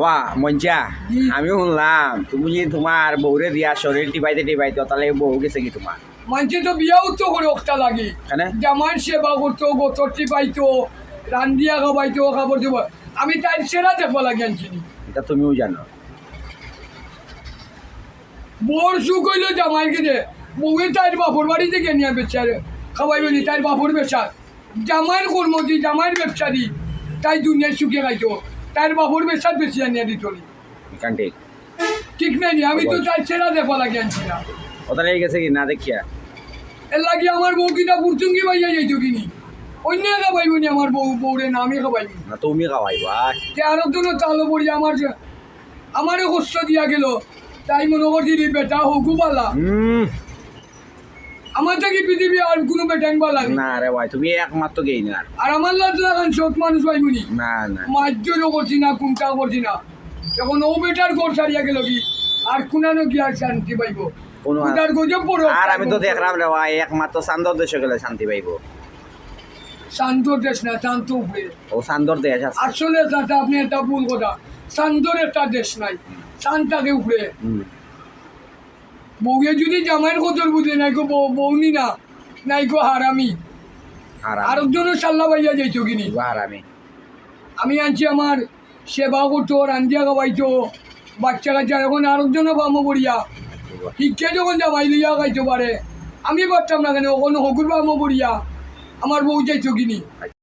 ওয়া মঞ্চা। আমি শুনলাম তুমি যে তোমার বউরে দিয়া শরীর টিপাইতে টিপাইতে তাহলে বউ গেছে কি তোমার? মানুষে তো বিয়াও তো করে একটা লাগে। জামার সেবা করতো গোতরটি পাইতো রান্দিয়া খাবাইতো খাবার দিব। আমি তাই সেরা দেখব লাগে আনছিনি। এটা তুমিও জানো। বড় সুখ হইল জামাই কিনে বউয়ে তার বাপর বাড়ি থেকে নিয়ে বেচার খাওয়াইবে নি তার বাপর বেচার। জামাইয়ের কর্ম দি জামাইয়ের ব্যবসা দি তাই দুনিয়ায় সুখে খাইতো। তার বাপর বেচার বেশি আনিয়া দিত নি। এখান ঠিক নাই আমি তো তাই সেরা দেখব লাগে আনছি না ও তাহলে গেছে কি? না দেখিয়া। এর লাগে আমার বউ কিনা পুরচুঙ্গি বাইয়া যাইতো কিনি অন্য খাবাইব নি আমার বউ বউরে না আমি খাবাইব না তুমি খাওয়াইবা যে আরও দুটো তালো পড়ি আমার আমারও কষ্ট দিয়া গেল। তাই মনে করছি বেটা হকু পালা। হুম। আমার থেকে পৃথিবী আর কোনো বেটাং। না রে ভাই তুমি একমাত্র গেই না আর আমার লাগান সব মানুষ না না। করছি না কোনটা করছি না। এখন ও বেটার ঘর ছাড়িয়া গেল কি? আর কোনানো কি আর শান্তি পাইব? গজব পড়ো। আর আমি তো দেখলাম রে ভাই একমাত্র দেশে গেলে শান্তি পাইব। শান্ত দেশ না শান্ত উপরে। ও চান্দর দেশ আছে। আসলে আপনি একটা ভুল কথা। শান্তর একটা দেশ নাই। শান্তাকে উপরে। বউয়ে যদি জামাইয়ের কদর বুঝে নাই গো বউ বউনি না নাই গো হারামি। আর আরেকজনও সাল্লা বাইয়া যাইতো কিনি। আর আমি আমি আনছি আমার সেবা করতো রান্ধিয়া খাওয়াইতো বাচ্চা কাচ্চা এখন আরেকজনও বামো বড়িয়া শিক্ষা যখন জামাই লইয়া খাইতে পারে আমি পারতাম না কেন ওখানে হকুর বামো বড়িয়া আমার বউ যাইতো কিনি।